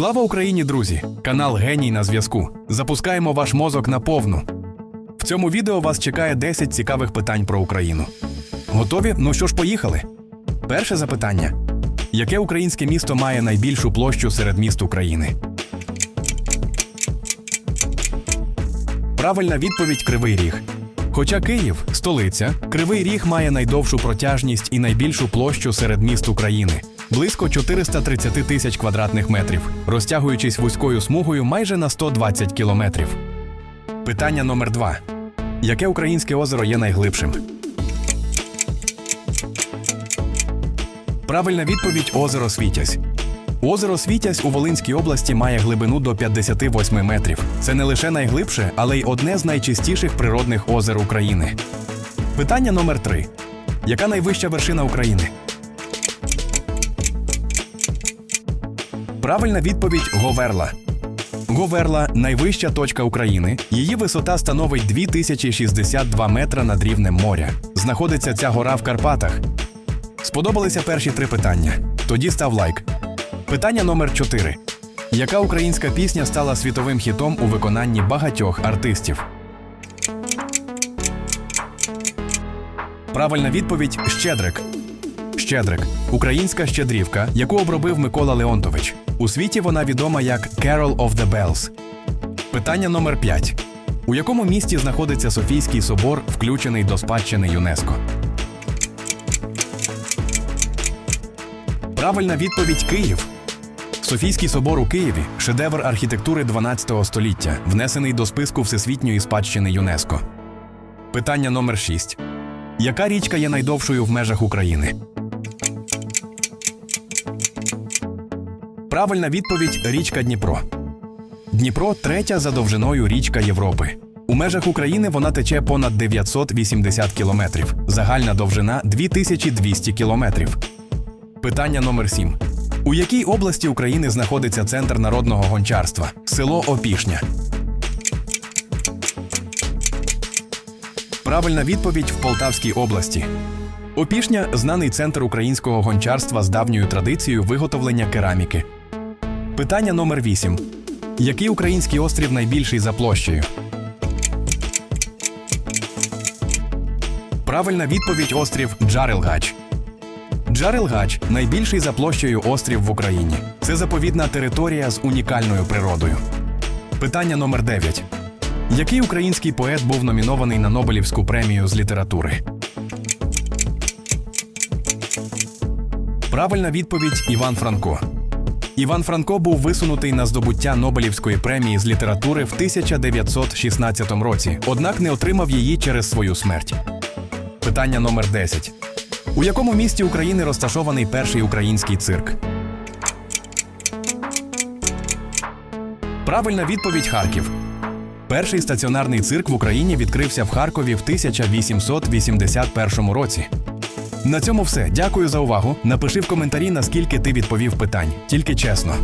Слава Україні, друзі! Канал Геній на зв'язку. Запускаємо ваш мозок на повну. В цьому відео вас чекає 10 цікавих питань про Україну. Готові? Ну що ж, поїхали. Перше запитання: яке українське місто має найбільшу площу серед міст України? Правильна відповідь Кривий Ріг. Хоча Київ столиця, Кривий Ріг має найдовшу протяжність і найбільшу площу серед міст України близько 430 тисяч квадратних метрів, розтягуючись вузькою смугою майже на 120 кілометрів. Питання номер два: яке українське озеро є найглибшим? Правильна відповідь озеро Світязь. Озеро Світязь у Волинській області має глибину до 58 метрів. Це не лише найглибше, але й одне з найчистіших природних озер України. Питання номер 3 Яка найвища вершина України? Правильна відповідь Говерла. Говерла найвища точка України. Її висота становить 2062 метра над рівнем моря. Знаходиться ця гора в Карпатах. Сподобалися перші три питання. Тоді став лайк. Питання номер 4. Яка українська пісня стала світовим хітом у виконанні багатьох артистів? Правильна відповідь Щедрик. Щедрик українська щедрівка, яку обробив Микола Леонтович. У світі вона відома як Carol of the Bells. Питання номер 5. У якому місті знаходиться Софійський собор, включений до спадщини ЮНЕСКО? Правильна відповідь Київ. Софійський собор у Києві шедевр архітектури 12 століття, внесений до списку Всесвітньої спадщини ЮНЕСКО. Питання номер 6. Яка річка є найдовшою в межах України? Правильна відповідь річка Дніпро. Дніпро третя за довжиною річка Європи. У межах України вона тече понад 980 кілометрів. Загальна довжина 2200 кілометрів. Питання номер 7. У якій області України знаходиться центр народного гончарства? Село Опішня. Правильна відповідь в Полтавській області. Опішня знаний центр українського гончарства з давньою традицією виготовлення кераміки. Питання номер 8. Який український острів найбільший за площею? Правильна відповідь острів Джарелгач. Джарелгач найбільший за площею острів в Україні. Це заповідна територія з унікальною природою. Питання номер 9. Який український поет був номінований на Нобелівську премію з літератури? Правильна відповідь Іван Франко. Іван Франко був висунутий на здобуття Нобелівської премії з літератури в 1916 році, однак не отримав її через свою смерть. Питання номер 10. У якому місті України розташований перший український цирк? Правильна відповідь Харків. Перший стаціонарний цирк в Україні відкрився в Харкові в 1881 році. На цьому все. Дякую за увагу. Напиши в коментарі, наскільки ти відповів питань. Тільки чесно.